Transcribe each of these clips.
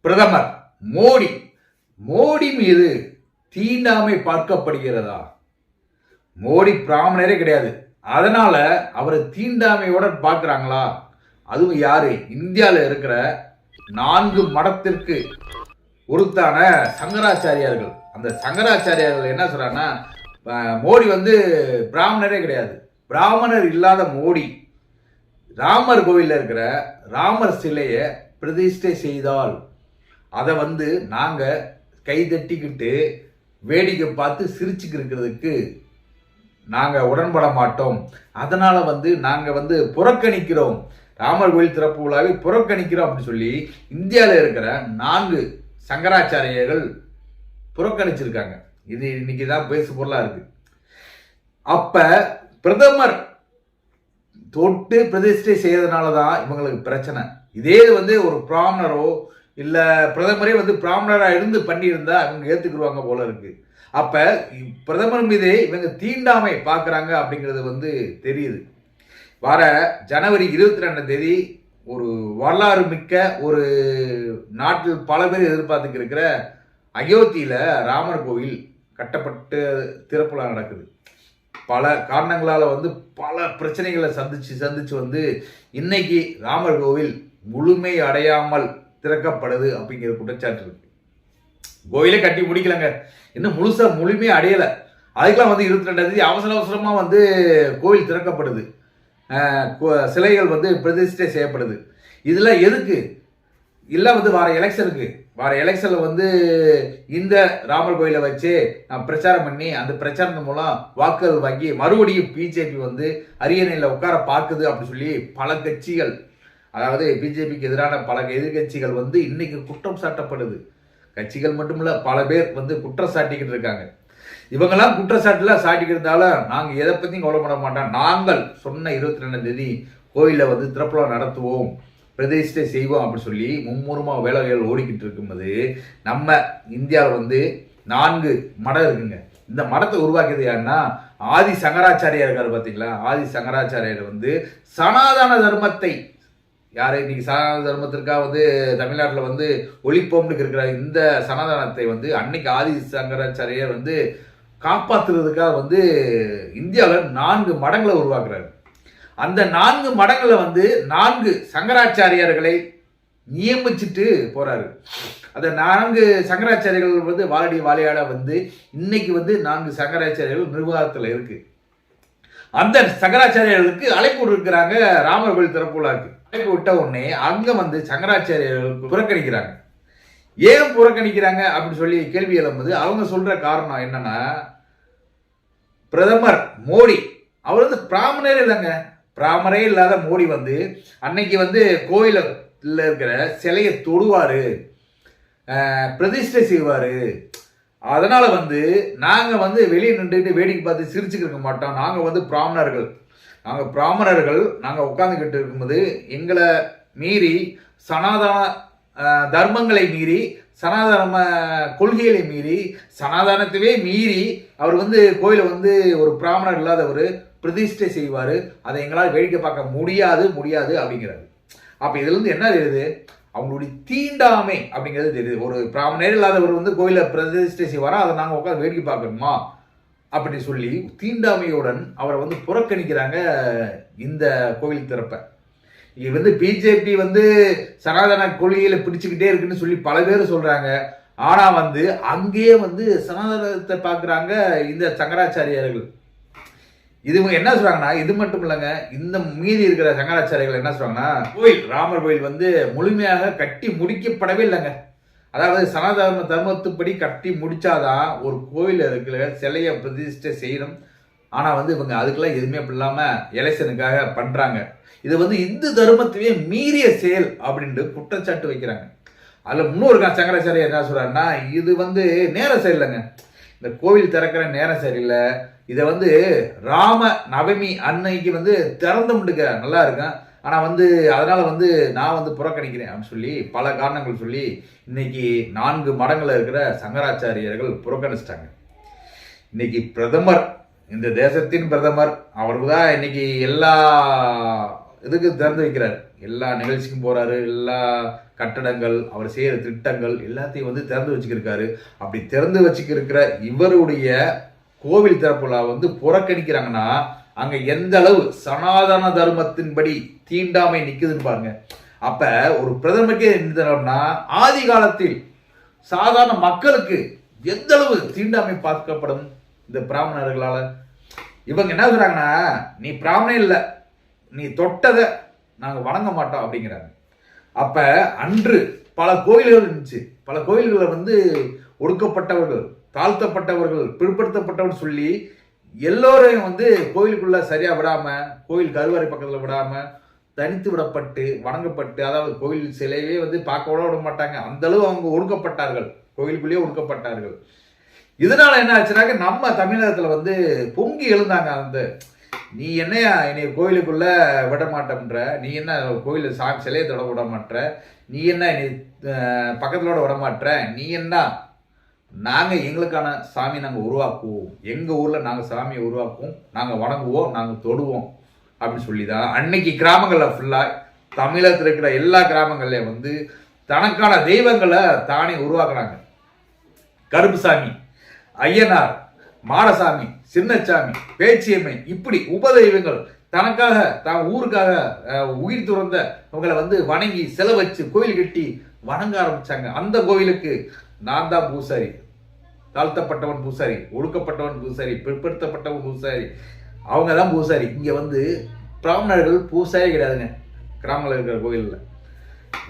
பிரதமர் மோடி. மோடி மீது தீண்டாமை பார்க்கப்படுகிறதா? மோடி பிராமணரே கிடையாது. அதனால அவரை தீண்டாமையோட பார்க்குறாங்களா? அதுவும் யாரு? இந்தியாவில் இருக்கிற நான்கு மடத்திற்கு உருத்தான சங்கராச்சாரியார்கள். அந்த சங்கராச்சாரியார்கள் என்ன சொல்றாங்கன்னா மோடி வந்து பிராமணரே கிடையாது. பிராமணர் இல்லாத மோடி. ராமர் கோவிலில் இருக்கிற ராமர் சிலையை பிரதிஷ்டை செய்தால் அதை வந்து நாங்கள் கைதட்டிக்கிட்டு வேடிக்கை பார்த்து சிரிச்சுக்கு இருக்கிறதுக்கு நாங்கள் உடன்பட மாட்டோம். அதனால் வந்து நாங்கள் வந்து புறக்கணிக்கிறோம். ராமர் கோயில் திறப்பு விழாவை புறக்கணிக்கிறோம் அப்படின்னு சொல்லி இந்தியாவில் இருக்கிற நான்கு சங்கராச்சாரியர்கள் புறக்கணிச்சிருக்காங்க. இது இன்னைக்கு தான் பேசு பொருளாக இருக்கு. அப்போ பிரதமர் தொட்டு பிரதிஷ்டை செய்யறதுனால தான் இவங்களுக்கு பிரச்சனை. இதே வந்து ஒரு பிராமணரோ இல்லை பிரதமரே வந்து பிராமணராக இருந்து பண்ணியிருந்தா அவங்க ஏற்றுக்குருவாங்க போல இருக்கு. அப்போ பிரதமர் மீதே இவங்க தீண்டாமை பார்க்குறாங்க அப்படிங்கிறது வந்து தெரியுது. வர ஜனவரி இருபத்தி ரெண்டாம் தேதி ஒரு வரலாறு மிக்க ஒரு நாட்டில் பல பேர் எதிர்பார்த்துக்கு இருக்கிற அயோத்தியில் ராமர் கோவில் கட்டப்பட்டு திறப்புலா நடக்குது. பல காரணங்களால் வந்து பல பிரச்சனைகளை சந்திச்சு சந்திச்சு வந்து இன்னைக்கு ராமர் கோவில் முழுமை அடையாமல் திறக்கப்படுது அப்படிங்கிற குற்றச்சாட்டு இருக்கு. கோயிலே கட்டி முடிக்கலங்க. இன்னும் முழுசா முழுமையாக அடையலை. அதுக்கெல்லாம் வந்து இருபத்தி ரெண்டாம் தேதி அவசர அவசரமாக வந்து கோவில் திறக்கப்படுது. கோ- சிலைகள் வந்து பிரதிஷ்டை செய்யப்படுது. இதெல்லாம் எதுக்கு? இல்லை வந்து வர எலெக்ஷனுக்கு வர எலெக்ஷனில் வந்து இந்த ராமர் கோயிலை வச்சு நான் பிரச்சாரம் பண்ணி அந்த பிரச்சாரத்தின் மூலம் வாக்குகள் வாங்கி மறுபடியும் பிஜேபி வந்து அரியணையில் உட்கார பார்க்குது அப்படின்னு சொல்லி பல கட்சிகள் அதாவது பிஜேபிக்கு எதிரான பல எதிர்கட்சிகள் வந்து இன்னைக்கு குற்றம் சாட்டப்படுது. கட்சிகள் மட்டுமில்ல பல பேர் வந்து குற்றம் சாட்டிக்கிட்டு இருக்காங்க. இவங்கெல்லாம் குற்றச்சாட்டுலாம் சாட்டிக்கிட்டு இருந்தாலும் நாங்கள் எதை பற்றியும் கவலைப்பட மாட்டோம். நாங்கள் சொன்ன இருபத்தி ரெண்டாம் தேதி கோயிலில் வந்து திறப்புலா நடத்துவோம். பிரதிஷ்டை செய்வோம் அப்படின்னு சொல்லி மும்முரமாக வேலைகள் ஓடிக்கிட்டு இருக்கும்போது நம்ம இந்தியாவில் வந்து நான்கு மடம் இருக்குங்க. இந்த மடத்தை உருவாக்கியது யாருன்னா ஆதி சங்கராச்சாரியார் இருக்கார் பார்த்தீங்களா ஆதி சங்கராச்சாரியார் வந்து சனாதன தர்மத்தை யார் இன்னைக்கு சனாதன தர்மத்திற்காக வந்து தமிழ்நாட்டில் வந்து ஒழிப்போம்னு இருக்கிற இந்த சனாதனத்தை வந்து அன்னைக்கு ஆதி சங்கராச்சாரியார் வந்து காப்பாற்றுறதுக்காக வந்து இந்தியாவில் நான்கு மடங்களை உருவாக்குறாரு. அந்த நான்கு மடங்களை வந்து நான்கு சங்கராச்சாரியர்களை நியமிச்சுட்டு போறாரு. அந்த நான்கு சங்கராச்சாரியர்கள் வந்து வாழடி வாழையாட வந்து இன்னைக்கு வந்து நான்கு சங்கராச்சாரியர்கள் நிர்வாகத்தில் இருக்கு. அந்த சங்கராச்சாரியர்களுக்கு அழைப்பு இருக்கிறாங்க ராமர் கோயில் திறப்புலாக்கு அழைப்பு விட்ட உடனே அங்க வந்து சங்கராச்சாரியர்களுக்கு புறக்கணிக்கிறாங்க. ஏன் புறக்கணிக்கிறாங்க அப்படின்னு சொல்லி கேள்வி எழும்போது அவங்க சொல்ற காரணம் என்னன்னா பிரதமர் மோடி அவர் வந்து பிராமணரே இல்லைங்க. பிராமணரே இல்லாத மோடி வந்து அன்னைக்கு வந்து கோயிலில் இருக்கிற சிலையை தொடுவாரு. பிரதிஷ்டை செய்வாரு. அதனால வந்து நாங்க வந்து வெளியே நின்றுட்டு வேடிக்கை பார்த்து சிரிச்சுக்கிருக்க மாட்டோம். நாங்க வந்து பிராமணர்கள். நாங்கள் பிராமணர்கள் நாங்கள் உட்கார்ந்துக்கிட்டு இருக்கும்போது எங்களை மீறி சனாதன தர்மங்களை மீறி சனாதன கொள்கைகளை மீறி சனாதனத்தையே மீறி அவர் வந்து கோயிலை வந்து ஒரு பிராமணர் இல்லாதவர் பிரதிஷ்டை செய்வார். அதை எங்களால் வேடிக்கை பார்க்க முடியாது முடியாது அப்படிங்கிறாரு. அப்போ இதுலேருந்து என்ன தெரியுது? அவங்களுடைய தீண்டாமை அப்படிங்கிறது தெரியுது. ஒரு பிராமணர் இல்லாதவர் வந்து கோயிலை பிரதிஷ்டை செய்வாரா? அதை நாங்கள் உட்காந்து வேடிக்கை பார்க்கணுமா? அப்படி சொல்லி தீண்டாமையுடன் அவரை வந்து புறக்கணிக்கிறாங்க இந்த கோவில் திறப்பை. இது வந்து பிஜேபி வந்து சனாதன கொள்கையில பிடிச்சுக்கிட்டே இருக்குன்னு சொல்லி பல பேர் சொல்றாங்க. ஆனா வந்து அங்கேயே வந்து சனாதனத்தை பார்க்குறாங்க இந்த சங்கராச்சாரியார்கள். இது என்ன சொல்றாங்கன்னா இது மட்டும் இல்லைங்க இந்த மீதி இருக்கிற சங்கராச்சாரியர்கள் என்ன சொல்றாங்கன்னா கோயில் ராமர் கோயில் வந்து முழுமையாக கட்டி முடிக்கப்படவே இல்லைங்க. அதாவது சனாதன தர்மத்துப்படி கட்டி முடிச்சாதான் ஒரு கோயில் இருக்கிற சிலையை பிரதிஷ்டை செய்யணும். ஆனால் வந்து இவங்க அதுக்கெல்லாம் எதுவுமே அப்படி இல்லாமல் எலெக்ஷனுக்காக பண்ணுறாங்க இது வந்து இந்து தர்மத்தையே மீறிய செயல் அப்படின்ட்டு குற்றச்சாட்டு வைக்கிறாங்க. அதில் இன்னொரு கா- சங்கராச்சாரியர் என்ன சொல்றாருன்னா இது வந்து நேரம் சரியில்லைங்க இந்த கோவில் திறக்கிற நேரம் சரியில்லை இதை வந்து ராம நவமி அன்னைக்கு வந்து திறந்து முடிக்க நல்லா இருக்கும். ஆனால் வந்து அதனால் வந்து நான் வந்து புறக்கணிக்கிறேன் அப்படின்னு சொல்லி பல காரணங்கள் சொல்லி இன்னைக்கு நான்கு மடங்களில் இருக்கிற சங்கராச்சாரியர்கள் புறக்கணிச்சிட்டாங்க. இன்னைக்கு பிரதமர் இந்த தேசத்தின் பிரதமர் அவருக்கு தான் இன்னைக்கு எல்லா இதுக்கு திறந்து வைக்கிறார். எல்லா நிகழ்ச்சிக்கும் போகிறாரு எல்லா கட்டடங்கள் அவர் செய்கிற திட்டங்கள் எல்லாத்தையும் வந்து திறந்து வச்சுக்கிருக்காரு. அப்படி திறந்து வச்சுக்கிருக்கிற இவருடைய கோவில் திறப்புலா வந்து புறக்கணிக்கிறாங்கன்னா அங்க எந்த அளவு சனாதன தர்மத்தின்படி தீண்டாமை நிக்குதுன்னு பாருங்க. அப்ப ஒரு பிரதமருக்கே என்ன ஆதி காலத்தில் சாதாரண மக்களுக்கு எந்த அளவு தீண்டாமை பார்க்கப்படும் இந்த பிராமணர்களால? இவங்க என்ன சொல்றாங்கன்னா நீ பிராமணன் இல்லை நீ தொட்டதை நாங்கள் வணங்க மாட்டோம் அப்படிங்கிறாங்க. அப்ப அன்று பல கோயில்கள் இருந்துச்சு. பல கோயில்களில் வந்து ஒடுக்கப்பட்டவர்கள் தாழ்த்தப்பட்டவர்கள் பிற்படுத்தப்பட்டவர்கள் சொல்லி எல்லோரையும் வந்து கோயிலுக்குள்ள சரியா விடாம கோயில் கருவறை பக்கத்துல விடாம தனித்து விடப்பட்டு வணங்கப்பட்டு அதாவது கோயில் சிலையே வந்து பார்க்க கூட விட மாட்டாங்க. அந்த அளவு அவங்க ஒடுக்கப்பட்டார்கள். கோயிலுக்குள்ளேயே ஒடுக்கப்பட்டார்கள். இதனால என்ன ஆச்சுனாக்க நம்ம தமிழகத்துல வந்து பொங்கி எழுந்தாங்க அந்த நீ என்னையா என்னை கோயிலுக்குள்ள விட மாட்டேன்ற நீ என்ன கோயில் சா சிலையை தொட விட மாட்ற நீ என்ன என்னை பக்கத்திலோட விட மாட்ற நீ என்ன நாங்கள் எங்களுக்கான சாமி நாங்கள் உருவாக்குவோம். எங்கள் ஊரில் நாங்கள் சாமியை உருவாக்குவோம். நாங்கள் வணங்குவோம் நாங்கள் தொடுவோம் அப்படின்னு சொல்லி தான் அன்னைக்கு கிராமங்களில் ஃபுல்லாக தமிழகத்தில் இருக்கிற எல்லா கிராமங்கள்லையும் வந்து தனக்கான தெய்வங்களை தானே உருவாக்குறாங்க கருப்புசாமி ஐயனார் மாடசாமி சின்னச்சாமி பேச்சியம்மை இப்படி உபதெய்வங்கள் தனக்காக தான் ஊருக்காக உயிர் துறந்த அவங்களை வந்து வணங்கி செலவச்சு கோயில் கட்டி வணங்க ஆரம்பிச்சாங்க. அந்த கோயிலுக்கு நான் தான் பூசாரி. தாழ்த்தப்பட்டவன் பூசாரி ஒடுக்கப்பட்டவன் பூசாரி பிற்படுத்தப்பட்டவன் பூசாரி. அவங்க தான் பூசாரி. இங்கே வந்து பிராமணர்கள் பூசாரி கிடையாதுங்க. கிராமத்தில் இருக்கிற கோயிலில்.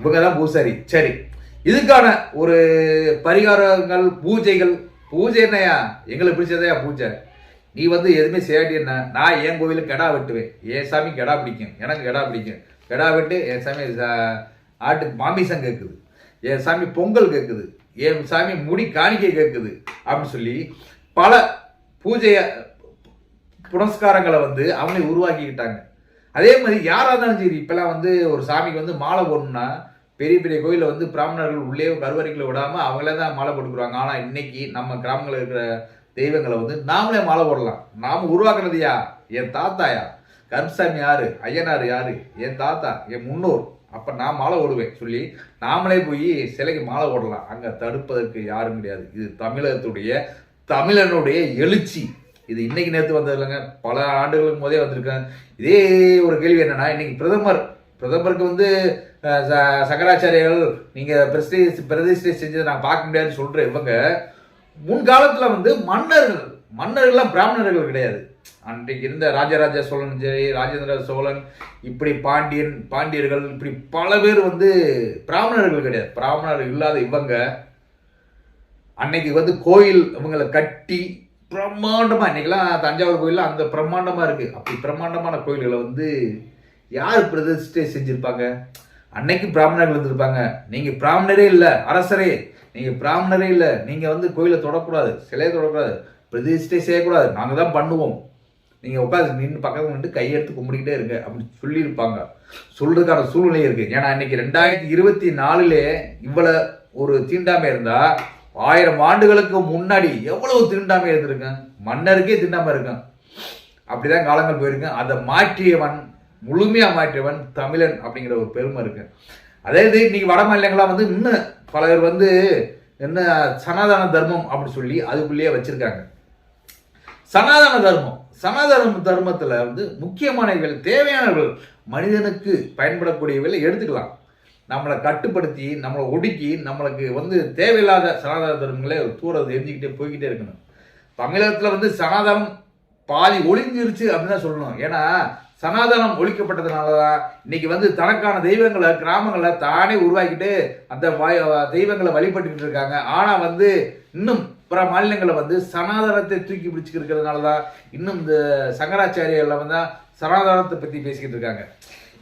இவங்க தான் பூசாரி. சரி. இதுக்கான ஒரு பரிகாரங்கள் பூஜைகள் பூஜை என்னையா? எங்களுக்கு பிடிச்சதையா பூஜை? நீ வந்து எதுவுமே செய்யாட்டி என்ன? நான் என் கோவிலுக்கு கெடா வெட்டுவேன். என் சாமி கெடா பிடிக்கும். எனக்கு கெடா பிடிக்கும். கெடா வெட்டு என் சாமி ஆட்டு மாமிசம் கேட்குது என் சாமி பொங்கல் கேட்குது என் சாமி முடி காணிக்கை கேட்குது அப்படின்னு சொல்லி பல பூஜைய புனஸ்காரங்களை வந்து அவங்களே உருவாக்கிக்கிட்டாங்க. அதே மாதிரி யாராக இருந்தாலும் சரி இப்போலாம் வந்து ஒரு சாமிக்கு வந்து மாலை போடணும்னா பெரிய பெரிய கோயிலில் வந்து பிராமணர்கள் உள்ளே கருவறைகளை விடாம அவங்களே தான் மாலை போட்டுக்கிறாங்க ஆனால் இன்னைக்கு நம்ம கிராமங்களில் இருக்கிற தெய்வங்களை வந்து நாமளே மாலை போடலாம். நாம் உருவாக்குனது யா என் தாத்தாயா கருப்சாமி யாரு? ஐயனார் யாரு? என் தாத்தா என் முன்னோர். அப்போ நான் மாலை ஓடுவேன் சொல்லி நாமளே போய் சிலைக்கு மாலை ஓடலாம். அங்கே தடுப்பதற்கு யாரும் கிடையாது. இது தமிழகத்துடைய தமிழனுடைய எழுச்சி. இது இன்னைக்கு நேற்று வந்தது இல்லைங்க. பல ஆண்டுகளுக்கு போதே வந்திருக்கேன். இதே ஒரு கேள்வி என்னன்னா இன்னைக்கு பிரதமர் பிரதமருக்கு வந்து ச- சங்கராச்சாரியர்கள் நீங்கள் பிரதிஷ்டை பிரதிஷ்டை செஞ்சதை நான் பார்க்க முடியாதுன்னு சொல்கிற இவங்க முன்காலத்தில் வந்து மன்னர்கள் மன்னர்கள்லாம் பிராமணர்கள் கிடையாது. அன்றைக்கு இருந்த ராஜராஜ சோழன் சரி ராஜேந்திர சோழன் இப்படி பாண்டியன் பாண்டியர்கள் இப்படி பல பேர் வந்து பிராமணர்கள் கிடையாது. பிராமணர்கள் இல்லாத இவங்க அன்னைக்கு வந்து கோயில் இவங்களை கட்டி பிரம்மாண்டமாக இன்னைக்கெல்லாம் தஞ்சாவூர் கோயிலில் அந்த பிரம்மாண்டமாக இருக்குது அப்படி பிரம்மாண்டமான கோயில்களை வந்து யார் பிரதிஷ்டை செஞ்சுருப்பாங்க? அன்னைக்கு பிராமணர்கள் இருந்திருப்பாங்க. நீங்கள் பிராமணரே இல்லை அரசரே. நீங்கள் பிராமணரே இல்லை. நீங்கள் வந்து கோயிலை தொடக்கூடாது சிலையை தொடக்கூடாது பிரதிஷ்டை செய்யக்கூடாது. நாங்கள் தான் பண்ணுவோம். நீங்கள் உட்காந்து நின்று பக்கத்தில் நின்று கையெடுத்து கும்பிடிக்கிட்டே இருங்க அப்படின்னு சொல்லியிருப்பாங்க. சொல்கிறதுக்கான சூழ்நிலை இருக்குது ஏன்னா இன்னைக்கு ரெண்டாயிரத்தி இருபத்தி நாலுலே இவ்வளோ ஒரு தீண்டாமை இருந்தால் ஆயிரம் ஆண்டுகளுக்கு முன்னாடி எவ்வளவு தீண்டாமை இருந்திருக்கு? மன்னருக்கே தீண்டாமல் இருக்கும் அப்படிதான் காலங்கள் போயிருக்கேன் அதை மாற்றியவன் முழுமையாக மாற்றியவன் தமிழன் அப்படிங்கிற ஒரு பெருமை இருக்கு. அதே இது இன்னைக்கு வட மாநிலங்களாக வந்து இன்னும் பலர் வந்து என்ன சனாதன தர்மம் அப்படி சொல்லி அதுக்குள்ளேயே வச்சிருக்காங்க. சனாதன தர்மம். சனாதன தர்மத்தில் வந்து முக்கியமானவர்கள் தேவையானவர்கள் மனிதனுக்கு பயன்படக்கூடியவர்களை எடுத்துக்கலாம். நம்மளை கட்டுப்படுத்தி நம்மளை ஒடுக்கி நம்மளுக்கு வந்து தேவையில்லாத சனாதன தர்மங்களை தூர எரிஞ்சிக்கிட்டே போய்கிட்டே இருக்கணும். தமிழகத்தில் வந்து சனாதனம் பாதி ஒளிஞ்சிருச்சு அப்படின்னு தான் சொல்லணும். ஏன்னா சனாதனம் ஒழிக்கப்பட்டதுனால தான் இன்னைக்கு வந்து தனக்கான தெய்வங்களை கிராமங்களை தானே உருவாக்கிட்டு அந்த வாய்- தெய்வங்களை வழிபட்டுக்கிட்டு இருக்காங்க. ஆனால் வந்து இன்னும் பிற மாநிலங்களை வந்து சனாதனத்தை தூக்கி பிடிச்சிட்டு இருக்கிறதுனால தான் இன்னும் இந்த சங்கராச்சாரியர்கள் வந்து சனாதனத்தை பற்றி பேசிக்கிட்டு இருக்காங்க.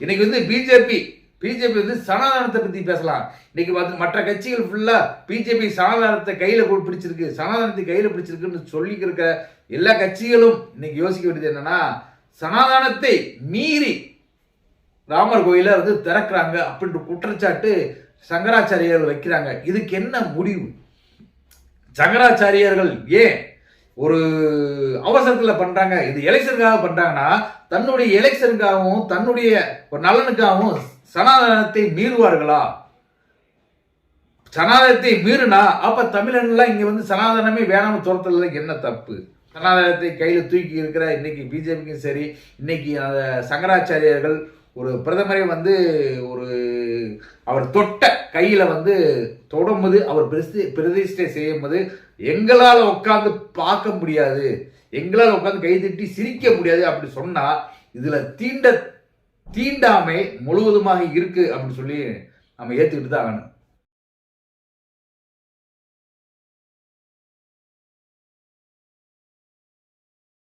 இன்னைக்கு வந்து பிஜேபி பிஜேபி வந்து சனாதனத்தை பற்றி பேசலாம். இன்னைக்கு வந்து மற்ற கட்சிகள் ஃபுல்லாக பிஜேபி சனாதனத்தை கையில் பிடிச்சிருக்கு சனாதனத்தை கையில் பிடிச்சிருக்குன்னு சொல்லிக்கிருக்க எல்லா கட்சிகளும் இன்னைக்கு யோசிக்க வேண்டியது என்னன்னா சனாதனத்தை மீறி ராமர் கோயிலை வந்து திறக்கிறாங்க அப்படின்ற குற்றச்சாட்டு சங்கராச்சாரியர்கள் வைக்கிறாங்க. இதுக்கு என்ன முடிவு? சங்கராச்சாரியர்கள் ஏன் ஒரு அவசரத்தில் பண்ணுறாங்க இது எலெக்ஷனுக்காக பண்ணுறாங்கன்னா தன்னுடைய எலெக்ஷனுக்காகவும் தன்னுடைய ஒரு நலனுக்காகவும் சனாதனத்தை மீறுவார்களா? சனாதனத்தை மீறினா அப்போ தமிழன்லாம் இங்கே வந்து சனாதனமே வேணாம்னு துரத்துல என்ன தப்பு? சனாதனத்தை கையில் தூக்கி இருக்கிற இன்னைக்கு பிஜேபிக்கும் சரி இன்னைக்கு அந்த சங்கராச்சாரியர்கள் ஒரு பிரதமரை வந்து ஒரு அவர் தொட்ட கையில வந்து தொடும்போது அவர் பிரதி பிரதிஷ்டை செய்யும்போது எங்களால் உட்காந்து பார்க்க முடியாது. எங்களால் உட்காந்து கை திட்டி சிரிக்க முடியாது அப்படி சொன்னா இதுல தீண்ட தீண்டாமை முழுவதுமாக இருக்கு அப்படின்னு சொல்லி நம்ம ஏத்துக்கிட்டு தான் ஆகணும்.